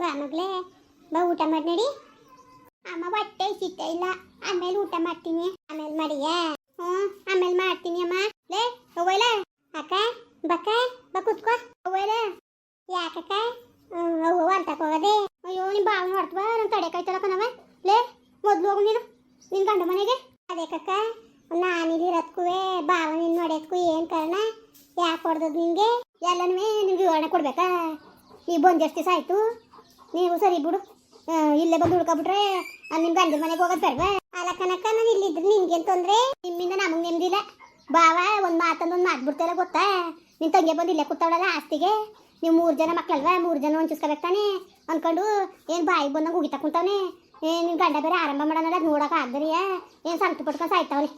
ಬಾ ಮಗಳೇ ಬಾ ಊಟ ಮಾಡಿ ನಡಿ. ಅಮ್ಮ ಬಟ್ಟೆ ಸಿಗ್ತಾ ಇಲ್ಲ, ಆಮೇಲೆ ಊಟ ಮಾಡ್ತೀನಿ. ಆಮೇಲೆ ಮಾಡಿಯಾ? ಹ್ಞೂ ಆಮೇಲೆ ಮಾಡ್ತೀನಿ ಅಮ್ಮ. ಲೇ ಹೋಗಲ್ಲ ಅಕ್ಕ, ಬಕ್ಕ, ಬಾ ಕುತ್ಕೋ. ಹೋಗಲ್ಲ ಯಾಕಕ್ಕ ಅವ್ವ ಅಂತ ಹೋಗದೆ. ಅಯ್ಯೋ ನಿಮ್ಮ ಬಾವನ ಬಾ ನನ್ನ ತಡೆ ಕಾಯ್ತಲ್ಲ ನಮ್ಮ ಲೇ, ಮೊದಲು ಹೋಗು ನೀನು ನಿನ್ನ ಗಂಡ ಮನೆಗೆ. ಅದೇ ಕಕ್ಕ ನಾನಿಲ್ಲಿ ಇರತ್ಕೂ ಬಾವ ನಿನ್ನ ನೋಡೋದ್ಕು ಏನು ಕಾರಣ? ಯಾಕೆ ಹೊಡೆದದ್ದು ನಿನಗೆ? ಎಲ್ಲನೂ ನಿಮ್ಗೆ ವಿವರಣೆ ಕೊಡ್ಬೇಕಾ? ಈ ಬಂದು ಎಷ್ಟು ದಿವಸ ಆಯ್ತು? ನೀವು ಸರಿ ಬಿಡು. ಇಲ್ಲೇ ಬಂದು ಹುಡ್ಕೊಬಿಟ್ರೆ ನಿಮ್ ಗಂಡ ಮನೆಗೆ ಹೋಗೋದು ಬೇಡವಾ? ಅಲ್ಲ ಕನಕ, ನಾನು ಇಲ್ಲಿದ್ರೆ ನಿನ್ಗೇನು ತೊಂದ್ರೆ? ನಿಮ್ಮಿಂದ ನಮಗೆ ನೆಮ್ಮದಿಲ್ಲ ಬಾವ, ಒಂದು ಮಾತಂದು ಒಂದು ಮಾತು ಬಿಡ್ತಾರ ಗೊತ್ತಾ? ನಿನ್ ತಂಗಿ ಬಂದು ಇಲ್ಲೇ ಕೂತಾವಳಲ್ಲ ಆಸ್ತಿಗೆ? ನೀವು ಮೂರು ಜನ ಮಕ್ಕಳಲ್ವಾ ಮೂರು ಜನ ಹೊಂಚಿಸ್ಕೋಬೇಕು ತಾನೆ? ಅನ್ಕೊಂಡು ಏನು ಬಾಯಿ ಬಂದಂಗೆ ಉಗಿತಾ ಕುಂತಾವನೆ? ಏ ನಿನ್ನ ಗಂಡ ಬೇರೆ ಆರಂಭ ಮಾಡೋಣ ಅದು ನೋಡೋಕೆ ಆದ್ರಿಯ ಏನು ಸಂತು ಪಟ್ಕೊಂಡು ಸಾಯ್ತಾವ್ರಿ?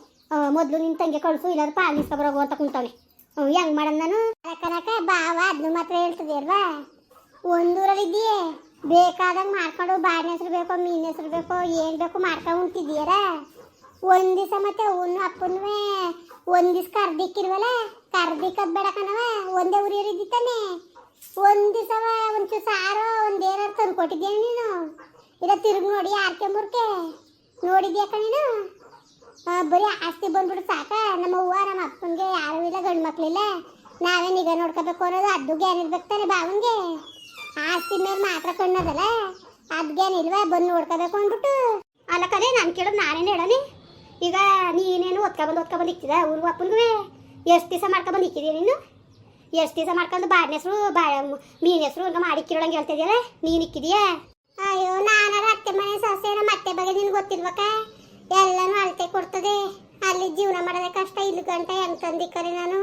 ಮೊದಲು ನಿನ್ನ ತಂಗಿ ಕಳಿಸು, ಇಲ್ಲಾದ್ರೆ ಪಾಲ್ ನಿಸ್ಕೊಬರೋಗು ಅಂತ ಕುಂತಾವನೆ. ಹೆಂಗ್ ಮಾಡೋಣ ನಾನು? ಕನಕ, ಬಾವ ಅದನ್ನು ಮಾತ್ರ ಹೇಳ್ತದೆ ಅಲ್ವಾ ಒಂದೂರಲ್ಲಿದ್ದೀಯೇ ಬೇಕಾದಂಗೆ ಮಾಡ್ಕೊಂಡು ಬಾಡಿನ ಹೆಸರು ಬೇಕೋ ಮೀನ್ ಹೆಸರು ಬೇಕೋ ಏನು ಬೇಕು ಮಾಡ್ಕೊಂಡು ಉಂಟಿದ್ದೀಯರ ಒಂದು ದಿವಸ ಮತ್ತೆ ಅವನು ಅಪ್ಪನೂ ಒಂದು ದಿವ್ಸ ಕರ್ದಿಕ್ಕಿರ್ವಲ್ಲ ಕರ್ದಿಕ್ಕದ್ ಬೇಡ ಕಣವ ಒಂದೇ ಉರಿಯೋರಿದ್ದಾನೆ ಒಂದು ದಿವಸ ಒಂಚೂರು ಸಾರು ಒಂದು ಏನಾರು ತಂದು ಕೊಟ್ಟಿದ್ಯಾ ನೀನು? ಇಲ್ಲ ತಿರುಗಿ ನೋಡಿ ಆರ್ಕೆ ಮುರ್ಕೆ. ನೋಡಿದ್ಯಾ ಆ, ಬರೀ ಆಸ್ತಿ ಬಂದ್ಬಿಡು ಸಾಕ. ನಮ್ಮ ಅವ್ವ ನಮ್ಮ ಅಪ್ಪನಿಗೆ ಯಾರೂ ಇಲ್ಲ ಗಂಡು ಮಕ್ಕಳಿಲ್ಲ ನಾವೇ ನಿಗ ನೋಡ್ಕೋಬೇಕು ಅನ್ನೋದು ಅದು ಗ್ಯಾನ್ ಇರ್ಬೇಕು ತಾನೆ ಬಾವನ್ಗೆ. ಆಸ್ತಿ ಮೇಲೆ ಮಾತ್ರ ಕೊಂಡದಲ್ಲ? ಅದ್ಗೇನಿಲ್ವಾ ಬಂದು ನೋಡ್ಕೋಬೇಕು ಅಂದ್ಬಿಟ್ಟು. ಅಲ್ಲ ಕದೆ ನಾನು ಕೇಳೋದು ನಾನೇನು ಹೇಳನಿ ಈಗ ನೀನೇನು ಒತ್ಕೊಬಂದು ಒತ್ಕೊಬಂದು ಇಕ್ಕಿದ ಊರು ಅಪ್ಪನಿಗೂ ಎಷ್ಟು ದಿವಸ ಮಾಡ್ಕೊಬಂದು ಇಕ್ಕಿದೀಯ ನೀನು? ಎಷ್ಟು ದಿವಸ ಮಾಡ್ಕೊಂಡು ಬಾಡಿನ ಹೆಸರು, ಬಾ, ಮೀನ ಹೆಸರು ಹಂಗೆ ಮಾಡಿಕ್ಕಿರೋಳಂಗೆ ಹೇಳ್ತಿದ್ಯಲ್ಲ ನೀನು ಇಕ್ಕಿದೀಯಾ? ಅಯ್ಯೋ, ನಾನಾರ ಅತ್ತೆ ಮನೆ ಸೊಸೆ ನಮ್ಮ ಅತ್ತೆ ಬಗ್ಗೆ ನಿನ್ಗೆ ಗೊತ್ತಿಲ್ವಕ್ಕ? ಎಲ್ಲನೂ ಅಳತೆ ಕೊಡ್ತದೆ. ಅಲ್ಲಿ ಜೀವನ ಮಾಡೋದೇ ಕಷ್ಟ ಇಲ್ಲಿ ಗಂಟ ಹೆಂಗ್ ತಂದಿಕ್ಕರಿ ನಾನು.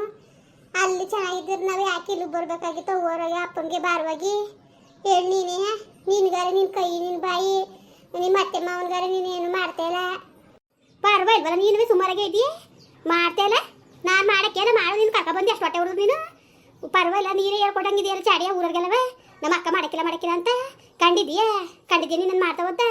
ಅಲ್ಲಿ ಚೆನ್ನಾಗಿದ್ರೆ ನಾವು ಯಾಕೆ ಇಲ್ಲಿಗೆ ಬರ್ಬೇಕಾಗಿತ್ತು? ಓರೋಗಿ ಅಪ್ಪನಿಗೆ ಬಾರವಾಗಿ. ಹೇಳಿ ನೀನೇ? ನಿನ್ಗಾರ ನಿನ್ನ ಕೈ ನಿನ್ನ ಬಾಯಿ ನಿಮ್ಮ ಅತ್ತೆ ಮಾವನ್ಗಾರ ನೀನೇನು ಮಾಡ್ತಾ ಇಲ್ಲ? ಬರ ನೀನು ಸುಮಾರಾಗೆ ಇದೀಯ ಮಾಡ್ತಾ ನಾನು ಮಾಡಕ್ಕೆಲ್ಲ ಮಾಡು, ನೀನು ಕರ್ಕ ಬಂದು ಎಷ್ಟು ಹೊಟ್ಟೆ ಹೊಡೆದು ನೀನು ಪರವಾಗಿಲ್ಲ ನೀನೇ ಹೇಳ್ಕೊಡಂಗಿದೆಯಲ್ಲ ಚಾಡಿಯ ಊರಿಗೆಲ್ಲವ ನಮ್ಮ ಅಕ್ಕ ಮಾಡಕ್ಕಿಲ್ಲ ಮಾಡಕ್ಕಿಲ್ಲ ಅಂತ? ಕಂಡಿದೀಯ ಕಂಡಿದ್ದೀನಿ, ನೀನು ಮಾಡ್ತಾವಂತ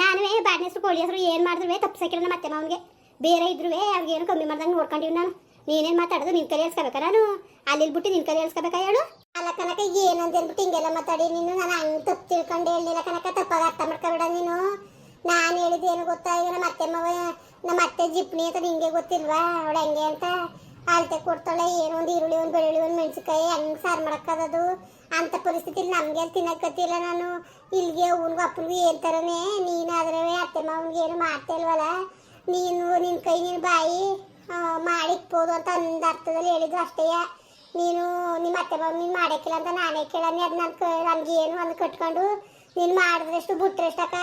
ನಾನು ಬಾಡಿನ ಹೆಸರು, ಕೋಳಿ ಹೆಸರು ಏನು ಮಾಡಿದ್ರು ತಪ್ಪಿಸಕ್ಕಿಲ್ಲ ನಮ್ಮ ಅತ್ತೆ ಮಾವನಿಗೆ. ಬೇರೆ ಇದ್ರು ಅವ್ರಿಗೇನು ಕಮ್ಮಿ ಮಾಡ್ದಂಗೆ ನೋಡ್ಕೊಂಡಿವಿ ನಾನು. ನೀನೇನು ಮಾತಾಡೋದು ನಿನ್ನ ಕೈ ಹೇಳ್ಸ್ಕೋಬೇಕಾ ನಾನು? ಅಲ್ಲಿ ಬಿಟ್ಟು ನಿನ್ನ ಕೈ ಹೇಳ್ಸ್ಕೋಬೇಕಾ ಹೇಳು? ಅಲ್ಲ ಕನಕ ಏನಂತ ಹೇಳ್ಬಿಟ್ಟು ಹಿಂಗೆಲ್ಲ ಮಾತಾಡಿ ನೀನು? ನಾನು ಹಂಗೆ ತಪ್ಪು ತಿಳ್ಕೊಂಡು ಹೇಳಿಲ್ಲ ಕನಕ, ತಪ್ಪಾಗ ಅರ್ಥ ಮಾಡ್ಕೊಬೇಡ ನೀನು. ನಾನು ಹೇಳಿದ್ದೇನು ಗೊತ್ತಾ? ಈಗ ನಮ್ಮ ಅತ್ತೆ ಮಾವ, ನಮ್ಮ ಅತ್ತೆ ಜಿಪ್ನಿ ಅಂತ ನಿಂಗೆ ಗೊತ್ತಿಲ್ವಾ? ಅವಳು ಹೆಂಗೆ ಅಂತ? ಅಳತೆ ಕೊಡ್ತಾಳೆ, ಏನೋ ಒಂದು ಈರುಳ್ಳಿ, ಒಂದು ಬೆಳ್ಳುಳ್ಳಿ, ಒಂದು ಮೆಣಸಿನ್ಕಾಯಿ, ಹೆಂಗೆ ಸಾರು ಮಾಡೋಕ್ಕದದು ಅಂತ ಪರಿಸ್ಥಿತಿಲಿ ನಮಗೆ ತಿನ್ನಕ್ಕತ್ತಿಲ್ಲ ನಾನು. ಇಲ್ಲಿಗೆ ಅವನಿಗೂ ಅಪ್ಪನಿಗೂ ಏನು ಥರನೇ ನೀನಾದ್ರೆ ಅತ್ತೆ ಮಾವನಿಗೆ ಏನು ಮಾಡ್ತಾ ನೀನು ನಿನ್ನ ಕೈ ನಿನ್ನ ಬಾಯಿ ಮಾಡಿಕ್ಬೋದು ಅಂತ ಅಂದ ಅರ್ಥದಲ್ಲಿ ಹೇಳಿದ್ರು ಅಷ್ಟೇ. ನೀನು ನಿಮ್ಮ ಅತ್ತೆ ನೀನು ಮಾಡಕ್ಕಿಲ್ಲ ಅಂತ ನಾನೇ ಕೇಳನಿ, ಅದು ನನ್ನ ಕ ನಮ್ಗೆ ಏನು ಒಂದು ಕಟ್ಕೊಂಡು ನೀನು ಮಾಡಿದ್ರೆಷ್ಟು ಬಿಟ್ರೆಷ್ಟಕ್ಕ?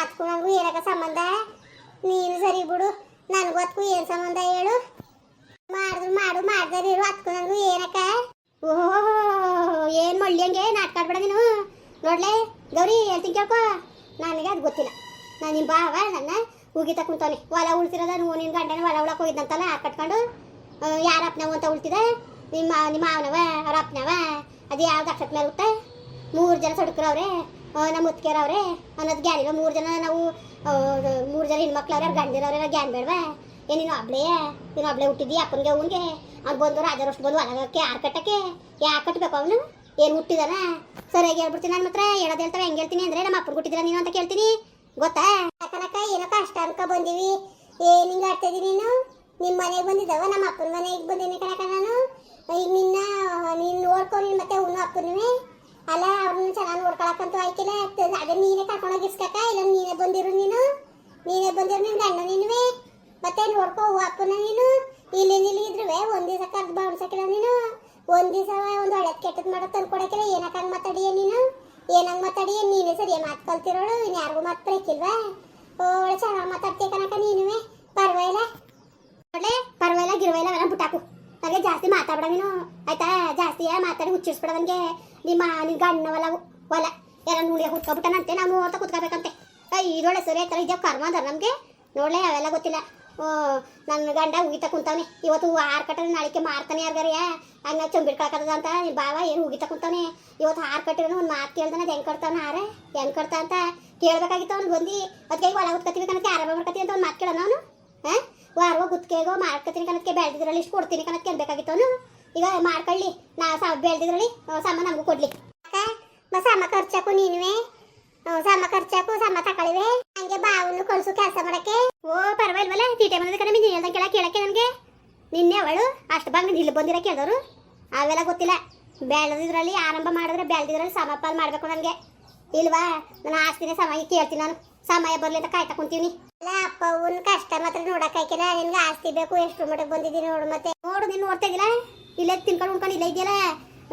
ಅದಕ್ಕೂ ನನಗೂ ಏನಕ್ಕ ಸಂಬಂಧ? ನೀನು ಸರಿ ಬಿಡು, ನನಗೂ ಅದಕ್ಕೂ ಏನು ಸಂಬಂಧ ಹೇಳು? ಮಾಡಿದ್ರು ಮಾಡು ಮಾಡ್ದಾರ ಇರು ಅದಕ್ಕೂ ನನಗೂ ಏನಕ್ಕ? ಓಹೋ, ಏನು ಮಳ್ಳಿಯಂಗೆ ನಾಟಕ ಆಡ್ಬೇಡ ನೀನು? ನೋಡ್ಲೆ, ಗೌರಿ ಹೇಳ್ತೀನಿ ಕೇಳ್ಕೊ? ನನಗೆ ಅದು ಗೊತ್ತಿಲ್ಲ. ನಾನು ನಿಮ್ಮ ಬಾವ ನನ್ನ ಉಗಿತ ಕುಂತಾನೆ ಹೊಲ ಉಳ್ತಿರೋದ ನೀವು ನಿನ್ನ ಗಂಡನ ಹೊಲ ಉಳಕ್ಕೆ ಹೋಗಿದ್ದಂತಲ್ಲ ಆ ಕಟ್ಕೊಂಡು ಯಾರ ನಾವು ಅಂತ ಉಳ್ತಿದ? ನಿಮ್ಮ ನಿಮ್ಮ ಅವನವ ಅವ್ರ ಅದು ಯಾವ್ದು ಅಕ್ಷತ್ ಮೇಲೆ ಉತ್ತ ಮೂರು ಜನ ಸಡ್ಕರವ್ರೆ ನಮ್ಮ ಮುತ್ಕೇರವ್ರೆ ಅನ್ನೋದು ಗ್ಯಾನ್ ಇಲ್ಲ ಮೂರು ಜನ ನಾವು ಮೂರು ಜನ ಹೆಣ್ಮಕ್ಳವ್ರೆ ಗಂಡಿರವ್ರೆ ಗ್ಯಾನ್ ಬೇಡವಾ? ಏ ನೀನು ಒಬ್ಳೇ? ನೀನು ಅಬ್ಳೆ ಹುಟ್ಟಿದ್ದಿ ಅಪ್ಪನಿಗೆ, ಅವನಿಗೆ? ಅವ್ನು ಬಂದು ರಾಜರಷ್ಟು ಬಂದು ಹೊಲಗಕ್ಕೆ ಯಾರು ಕಟ್ಟಕ್ಕೆ, ಯಾಕೆ ಕಟ್ಟಬೇಕು ಅವನು? ಏನು ಹುಟ್ಟಿದಾನ? ಸರಿಯಾಗಿ ಹೇಳ್ಬಿಡ್ತೀನಿ. ನಾನು ಮಾತ್ರ ಹೇಳೋದು ಹೇಳ್ತಾವೆ. ಹೆಂಗೆ ಹೇಳ್ತೀನಿ ಅಂದರೆ, ನಮ್ಮ ಅಪ್ಪನ ಹುಟ್ಟಿದ್ರ ನೀನು ಅಂತ ಕೇಳ್ತೀನಿ. ಗೊತ್ತಾ? ಏನೋ ಕಷ್ಟ ಅನ್ಕೊ ಬಂದೀವಿ? ಆಡ್ತಾ ಇದೀನಿ ನೀನು? ನಿಮ್ಮ ಮನೆಗೆ ಬಂದಿದ್ದಾವ? ನಮ್ಮ ಅಪ್ಪನ ಮನೆಗೆ ಬಂದೀನಿ ಕನಕ ನಾನು. ಈಗ ನಿನ್ನ, ನೀನು ನೋಡ್ಕೊ, ನೀನು ಮತ್ತೆ ಉಣ್ಣು ಅಪ್ಪನವೇ. ಅಲ್ಲ, ಅವ್ರನ್ನ ಚೆನ್ನಾಗಿ ನೋಡ್ಕೊಳಕ್ಕಂತೂ ಆಯ್ಕಿಲ್ಲ. ಅದೇ ನೀನೇ ಕರ್ಕೊಂಡೋಗಿ ಇಸ್ಕಕ ಇಲ್ಲ, ನೀನೇ ಬಂದಿರು ನೀನು? ನೀನೇ ಬಂದಿರು ನಿನ್ನ ಗಂಡ ನೀನುವೆ? ಮತ್ತೆ ನೋಡ್ಕೋ ಅಪ್ಪನ ನೀನು? ಇಲ್ಲಿ ಇಲ್ಲಿ ಇದ್ರುವೆ. ಒಂದ್ ದಿವಸ ಕರ್ದು ನೀನು. ಒಂದ್ ಒಂದು ಒಳ್ಳೆ ಕೆಟ್ಟದ್ದು ಮಾಡೋ ತಂದು ಕೊಡಕ್ಕಿಲ್ಲ ಏನಕ್ಕ ಹಂಗ್ ಮಾತಾಡಿಯ ನೀನು? ಏನಂಗೆ ಮಾತಾಡಿಯ? ನೀನೇ ಸರಿಯ ಮಾತು ಕಲ್ತಿರೋಳು. ಇನ್ ಯಾರಿಗೂ ಮಾತು ಬರಕ್ಕಿಲ್ವಾ ಒಳ್ಳೆ ಚೆನ್ನಾಗಿ ಮಾತಾಡ್ತೀಯ ಕನಕ ನೀನುವೆ ಪರವಾಗಿಲ್ಲ ಒಳ್ಳೆ ಪರವಾಗಿಲ್ಲ ಗಿರವಾಗಿಲ್ಲ ಅವೆಲ್ಲ ಬಿಟ್ಟಾಕು ನನಗೆ ಜಾಸ್ತಿ ಮಾತಾಡ್ಬೇಡ ನೀನು ಆಯ್ತಾ? ಜಾಸ್ತಿ ಮಾತಾಡಿ ಹುಚ್ಚಿಸ್ಬಿಡದಂಗೆ ನಿಮ್ಮ ನಿನ್ನ ಗಂಡ ಹೊಲ ಹೊಲ. ಎಲ್ಲ ನೋಡಿ ಕುತ್ಕೊಬಿಟ್ಟನಂತೆ ನಾವು ನೋಡ್ತಾ ಕುತ್ಕೋಬೇಕಂತೆ. ಇದೊಳ್ಳೆ ಸರಿ ಆಯ್ತಾರೆ ಇದ್ಯಾವ ಕರ್ಮ ಅದ ನಮಗೆ? ನೋಡ್ಲೇ ಅವೆಲ್ಲ ಗೊತ್ತಿಲ್ಲ. ಓ, ನನ್ನ ಗಂಡ ಉಗಿತ ಕುಂತಾವನೆ ಇವತ್ತು ಆರು ಕಟ್ಟರೆ ನಾಳಿಕೆ ಮಾರ್ತಾನೆ ಯಾರ್ಗಾರಿಯ ಹಂಗ ಚೊಂಬಿಡ್ಕೊಳಕದ ಅಂತ. ನಿನ್ ಬಾವ ಏನು ಉಗಿತ ಕುಂತಾವನೆ ಇವತ್ತು ಆರು ಕಟ್ಟಿರೋ ಒಂದು ಮಾತು ಕೇಳ್ದನ. ಅದು ಹೆಂಗೆ ಕಟ್ತಾವನ ಆರ ಹೆಂಗೆ ಕಟ್ತಾ ಅಂತ ಕೇಳ್ಬೇಕಾಗಿತ್ತು ಅವ್ನು ಬಂದು ಅದಕ್ಕೆ ಹೊಲ ಉತ್ಕತ್ತೀವಿ ಕಣಕ್ಕೆ. ಆರಾಮ ಅಂತ ಒಂದು ಮಾತು ಕೇಳೋಣ ಅವನು? ಹಾಂ ವಾರವ ಕನಕ್ಕೆ ಬೆಳೆದಿದ್ರಲ್ಲಿ ಇಷ್ಟು ಕೊಡ್ತೀನಿ ಕನಕ್ಕೆ ಅನ್ಬೇಕಾಗಿತ್ತು ಈಗ ಮಾಡ್ಕೊಳ್ಳಿ ನಾ ಸಾ ಬೆಳೆದಿದ್ರಲ್ಲಿ ಸಾಮಾನು ನಮಗೂ ಕೊಡ್ಲಿ. ಅಕ್ಕ ಅಮ್ಮ ಖರ್ಚಾಕು ನೀನುವೆ. ಸಮ ಖರ್ಚಾಕು, ಸಮ ತಗೊಳಿವೆ ಹಂಗೆ ಬಾವನು ಕಳ್ಸು ಕೆಲಸ ಮಾಡಕ್ಕೆ. ಓ, ಪರವಾಗಿಲ್ವಲ್ಲ ತೀಟೆ ಬಂದ ಕಡೆ ನೀನು ಕೇಳ, ಕೇಳಕ್ಕೆ ನನಗೆ. ನಿನ್ನೆ ಅವಳು ಅಷ್ಟು ಬಂದು ಇಲ್ಲಿ ಬಂದಿರ ಕೇಳಿದವರು. ಅವೆಲ್ಲ ಗೊತ್ತಿಲ್ಲ. ಬೆಳೆದಿದ್ರಲ್ಲಿ ಆರಂಭ ಮಾಡಿದ್ರೆ ಬೆಳೆದಿದ್ರಲ್ಲಿ ಸಮಪಾಲ್ ಮಾಡಬೇಕು ನನಗೆ ಇಲ್ವಾ? ನಾನು ಆಸ್ತಿನೇ ಸಮಯ ಕೇಳ್ತೀನಿ ನಾನು. ಸಮಯ ಬರ್ಲಿ ಅಂತ ಕಾಯ್ತಾ ಕುಂತೀವಿ ಅಲ್ಲ ಅಪ್ಪ ಕಷ್ಟ ಮಾತ್ರ ನೋಡಕ್ ಆಯ್ಕಿಲ್ಲ ನಿನ್ಗೆ ಆಸ್ತಿ ಬೇಕು, ಎಷ್ಟು ಮಟ್ಟಿಗೆ ಬಂದಿದ್ದೀನಿ ನೋಡು ಮತ್ತೆ. ನೋಡು, ನೀನು ನೋಡ್ತಾ ಇದ್ದಿಲ್ಲ ಇಲ್ಲೇ ತಿನ್ಕೊಂಡು ಉಣ್ಕೊಂಡು ಇಲ್ಲ ಇದೆಯಲ್ಲ?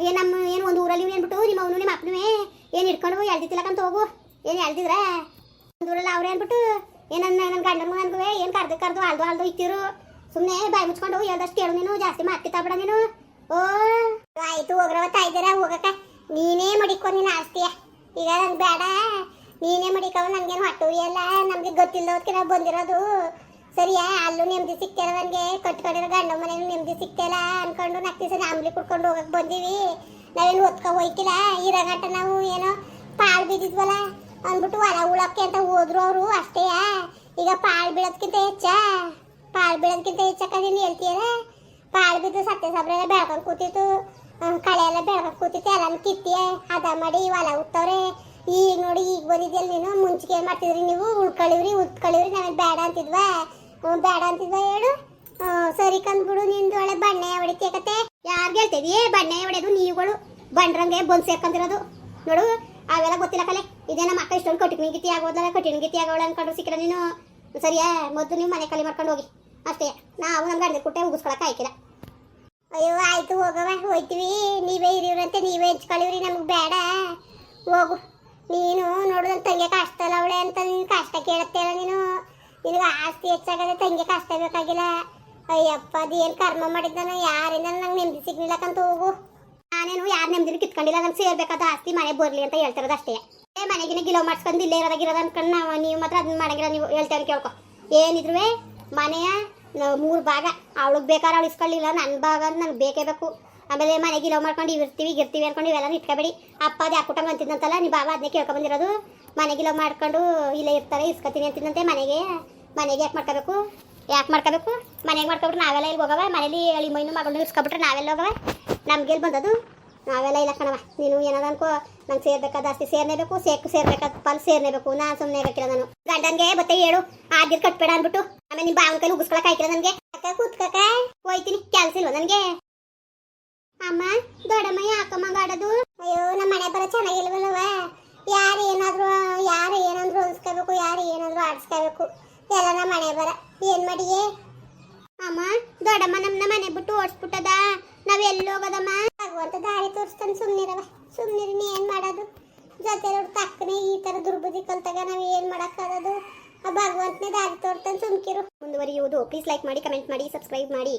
ಏನ್ ನಮ್ಮ ಏನು ಒಂದು ಊರಲ್ಲಿ ಏನ್ಬಿಟ್ಟು, ನಿಮ್ಮ ಅವನು, ನಿಮ್ಮ ಅಪ್ಪನೂ ಏನು ಹಿಡ್ಕೊಂಡು ಎಳ್ದಿತ್ತಿಲ್ಲಕಂತ ಹೋಗು. ಏನು ಎಳ್ದಿದ್ರ? ಒಂದು ಊರಲ್ಲಿ ಅವ್ರು ಏನ್ಬಿಟ್ಟು ಏನನ್ನ ನನ್ನ ಗಂಡನ ನನಗೂ ಏನು ಕರ್ದು ಕರ್ದು ಅಲ್ದು ಅಲ್ದು ಇತ್ತಿರು ಸುಮ್ಮನೆ ಬಾಯಿ ಮುಚ್ಕೊಂಡು ಹೇಳ್ದಷ್ಟು ಕೇಳು ನೀನು, ಜಾಸ್ತಿ ಮಾತಿ ತಬಡ ನೀನು. ಓ, ಆಯ್ತು, ಹೋಗ್ರವ ತಾಯ್ದಿರ ಹೋಗಕ್ಕ. ನೀನೇ ಮಡಿಕೊ ನೀನು ಆಸ್ತಿಯ. ಈಗ ನಂಗೆ ಬೇಡ. ನೀನೇ ಮಡಿಕವ, ನನಗೇನು ಹೊಟ್ಟು ಎಲ್ಲ ನಮಗೆ ಗೊತ್ತಿಲ್ಲದಕ್ಕೆ ನಾವು ಬಂದಿರೋದು. ಸರಿಯಾ? ಅಲ್ಲೂ ನೆಮ್ಮದಿ ಸಿಕ್ತಾರ ನನಗೆ? ಕಟ್ಕೊಂಡಿರೋ ಗಂಡ ಮನೇಲಿ ನೆಮ್ಮದಿ ಸಿಗ್ತಿಲ್ಲ ಅನ್ಕೊಂಡು ನಾಲ್ಕು ದಿವಸ ಆಂಬ್ಲಿ ಕುಡ್ಕೊಂಡು ಹೋಗಕ್ಕೆ ಬಂದೀವಿ. ನಾವೇನು ಒತ್ಕೊ ಹೋಯ್ತಿಲ್ಲ ಇರೋ ಗಂಟ ನಾವು ಏನೋ ಪಾಳು ಬಿದ್ದಿದ್ವಲ್ಲ ಅಂದ್ಬಿಟ್ಟು ಹೊಲ ಉಳಕ್ಕೆ ಅಂತ ಹೋದ್ರು ಅವರು, ಅಷ್ಟೇ ಈಗ ಪಾಳು ಬೀಳೋದ್ಕಿಂತ ಹೆಚ್ಚ? ಪಾಳು ಬೀಳೋದ್ಕಿಂತ ಹೆಚ್ಚಕ್ಕ ನೀನು ಹೇಳ್ತೀಯಲ್ಲ? ಪಾಳು ಬಿದ್ದು ಸತ್ಯ ಸಾಬ್ರೆಲ್ಲ ಬೆಳ್ಕೊಂಡು ಕೂತಿತ್ತು. ಕಳೆ ಎಲ್ಲ ಬೆಳ್ಕೊಂಡು ಕೂತಿತ್ತು. ಎಲ್ಲ ಕಿತ್ತಿ, ಹದ ಮಾಡಿ ಹೊಲ ಉತ್ತವ್ರೆ ಈಗ ನೋಡಿ, ಈಗ ಬಂದಿದ್ಯಲ್ಲ ನೀನು? ಮುಂಚೆ ಏನು ಮಾಡ್ತಿದ್ರಿ ನೀವು? ಉಳ್ಕೊಳ್ಳಿವ್ರಿ ಉತ್ಕೊಳ್ಳಿವ್ರಿ ನನಗೆ ಬೇಡ ಅಂತಿದ್ವಾ? ಬೇಡ ಅಂತಿದ್ವಾ ಹೇಳು? ಸರಿ ಕಂದ್ಬಿಡು ನಿಂದು ಒಳ್ಳೆ ಬಣ್ಣೆ ಯಾರು ಯಾರ್ಗೆ ಏ, ಬಣ್ಣೆ ಹೊಡೆದು ನೀವುಗಳು. ಬಂಡ್ರಂಗೆ ಬಂದು ಸೇರ್ಕೊಂಡಿರೋದು ನೋಡು, ಅವೆಲ್ಲ ಗೊತ್ತಿಲ್ಲ ಕಲೆ. ಇದೇ ನಮ್ಮ ಅಕ್ಕ ಇಷ್ಟೊಂದು ಕಟ್ಟಿನ ಗೀತಿ ಆಗೋದಲ್ಲ ಕಟ್ಟಿನ ಗೀತಿ ಆಗೋಳ ಅನ್ಕೊಂಡು ಸಿಕ್ಕಿರ ನೀನು. ಸರಿಯಾ? ಮೊದಲು ನೀವು ಮನೆ ಕಲಿ ಮಾಡ್ಕೊಂಡು ಹೋಗಿ. ಅಷ್ಟೇ. ನಾವು ನಮ್ಮ ಗಂಡ ಕುಟ್ಟೆ ಉಗಿಸ್ಕೊಳಕ್ಕೆ ಆಯ್ಕಿಲ್ಲ. ಅಯ್ಯೋ, ಆಯ್ತು ಹೋಗವ ಹೋಯ್ತೀವಿ. ನೀವೇ ಇರಿವ್ರಂತೆ, ನೀವೇ ಹೆಚ್ಕೊಳ್ಳಿವ್ರಿ ನಮ್ಗೆ ಬೇಡ. ಹೋಗು. ನೀನು ನೋಡಿದ್ರೆ ತಂಗೆ ಕಷ್ಟ ಅಲ್ಲ ಅವಳೆ ಅಂತ ನೀನು ಕಷ್ಟ ಕೇಳುತ್ತೇಳ ನೀನು? ನಿನಗೆ ಆಸ್ತಿ ಹೆಚ್ಚಾಗದೆ ತಂಗಿ ಕಷ್ಟ ಬೇಕಾಗಿಲ್ಲ. ಅಯ್ಯಪ್ಪ ಅದೇನು ಕರ್ಮ ಮಾಡಿದ್ದಾನ ಯಾರಿಂದ ನಂಗೆ ನೆಮ್ಮದಿ ಸಿಗ್ಲಿಲ್ಲಕಂತ ಹೋಗು. ನಾನೇನು ಯಾರು ನೆಮ್ಮದಿನ ಕಿತ್ಕೊಂಡಿಲ್ಲ, ನಂಗೆ ಸೇರ್ಬೇಕಾದ ಆಸ್ತಿ ಮನೆ ಬರ್ಲಿ ಅಂತ ಹೇಳ್ತಿರೋದು ಅಷ್ಟೇ. ಏ, ಮನೆಗಿನ ಗಿಲೋ ಮಾಡ್ಸ್ಕೊಂಡು ಇಲ್ಲೇ ಇರೋದಾಗಿರೋದು ಅನ್ಕೊಂಡು ನಾವು, ನೀವು ಮಾತ್ರ ಅದನ್ನ ಮಾಡಂಗಿಲ್ಲ ನೀವು ಹೇಳ್ತೇವೆ ಕೇಳ್ಕೊ. ಏನಿದ್ರು ಮನೆಯ ಮೂರು ಭಾಗ. ಅವಳಿಗೆ ಬೇಕಾದ್ರೆ ಅವಳು ಇಸ್ಕೊಳ್ಳಿಲ್ಲ ನನ್ನ ಭಾಗ ನನಗೆ ಬೇಕೇ ಬೇಕು. ಆಮೇಲೆ ಮನೆಗೆ ಲವ್ ಮಾಡ್ಕೊಂಡು ಇರ್ತೀವಿ ಇರ್ತೀವಿ ಅನ್ಕೊಂಡು ಇವೆಲ್ಲ ಇಟ್ಕೋಬೇಡಿ. ಅಪ್ಪ ಅದು ಕುಟುಂಬ ಅಂತಿದ್ದಂತಲ್ಲ ನೀವು ಬಾಬಾ ಅದನ್ನೇ ಕೇಳ್ಕೊಂಡ್ ಬಂದಿರೋದು. ಮನೆಗೆ ಲವ್ ಮಾಡ್ಕೊಂಡು ಇಲ್ಲೇ ಇರ್ತಾರೆ, ಇಸ್ಕೊತೀನಿ ಅಂತಿದ್ದಂತೆ ಮನೆಗೆ. ಮನೆಗೆ ಯಾಕೆ ಮಾಡ್ಕೋಬೇಕು? ಯಾಕೆ ಮಾಡ್ಕೋಬೇಕು? ಮನೆಗೆ ಮಾಡ್ಕೊಬಿಟ್ರೆ ನಾವೆಲ್ಲ ಇಲ್ಲಿ ಹೋಗವ? ಮನೇಲಿ ಎಳಿ ಮೈನು ಮಗಳನ್ನ ಇಸ್ಕೊಬಿಟ್ರೆ ನಾವೆಲ್ಲ ಹೋಗವ? ನಮ್ಗೆಲ್ಲಿ ಬಂದದು? ನಾವೆಲ್ಲ ಇಲ್ಲ ಕಣವ ನೀನು ಏನಾದ ಅನ್ಕೋ. ನಂಗೆ ಸೇರ್ಬೇಕಾದ ಆಸ್ತಿ ಸೇರ್ನೇಬೇಕು, ಸೇಕ್ ಸೇರ್ಬೇಕಾದ ಪಾಲ್ ಸೇರ್ನೇಬೇಕು. ನಾನು ಸುಮ್ಮನೆ ಬೇಕಿಲ್ಲ ನಾನು. ಗಂಡನ್ಗೆ ಬತ್ತೆ ಹೇಳು ಆದಿರ್ ಕಟ್ಬೇಡ ಅನ್ಬಿಟ್ಟು ಆಮೇಲೆ ನಿಮ್ಮ ಬಾವನ ಕೈಲಿ ಉಗಿಸ್ಕೊಳಕ್ ಹಾಕಿಲ್ಲ ನನಗೆ. ಅಕ್ಕ ಕೂತ್ಕಕ ಹೋಯ್ತೀನಿ. ಕೆಲಸ ಇಲ್ವಾ ನನಗೆ? ಅಮ್ಮ, ದೊಡ್ಡಮ್ಮ ಯಾಕಮ್ಮ ಗಾಡದು ಅಯ್ಯೋ ನಮ್ಮ ಮನೆ ಬರೋ ಚೆನ್ನಾಗಿಲ್ವಲ್ಲವ ಯಾರು ಏನಾದ್ರು, ಯಾರು ಏನಂದ್ರು ಹೊಲ್ಸ್ಕೋಬೇಕು ಯಾರು ಏನಾದ್ರು ಆಡಿಸ್ಕೋಬೇಕು. ಎಲ್ಲ ನಮ್ಮ ಮನೆ ಬರ. ಏನ್ ಮಾಡಿಯೇ ಅಮ್ಮ, ದೊಡ್ಡಮ್ಮ ನಮ್ಮನ್ನ ಮನೆ ಬಿಟ್ಟು ಓಡಿಸ್ಬಿಟ್ಟದ? ನಾವ್ ಎಲ್ಲಿ ಹೋಗೋದಮ್ಮ? ಭಗವಂತ ದಾರಿ ತೋರಿಸ್ತಾನೆ ಸುಮ್ನಿರವ ಸುಮ್ನಿರಿ, ನೀ ಏನ್ ಮಾಡೋದು? ಜೊತೆ ತಕ್ಕನೆ ಈ ತರ ದುರ್ಬುದ್ಧಿ ಕಲ್ತಾಗ ನಾವ್ ಏನ್ ಮಾಡಕ್ಕಾಗೋದು ಭಗವಂತನೇ ದಾರಿ ತೋರ್ತಾನೆ ಸುಮ್ಕಿರು. ಮುಂದುವರಿಯುವುದು. ಪ್ಲೀಸ್ ಲೈಕ್ ಮಾಡಿ ಕಮೆಂಟ್ ಮಾಡಿ ಸಬ್ಸ್ಕ್ರೈಬ್ ಮಾಡಿ.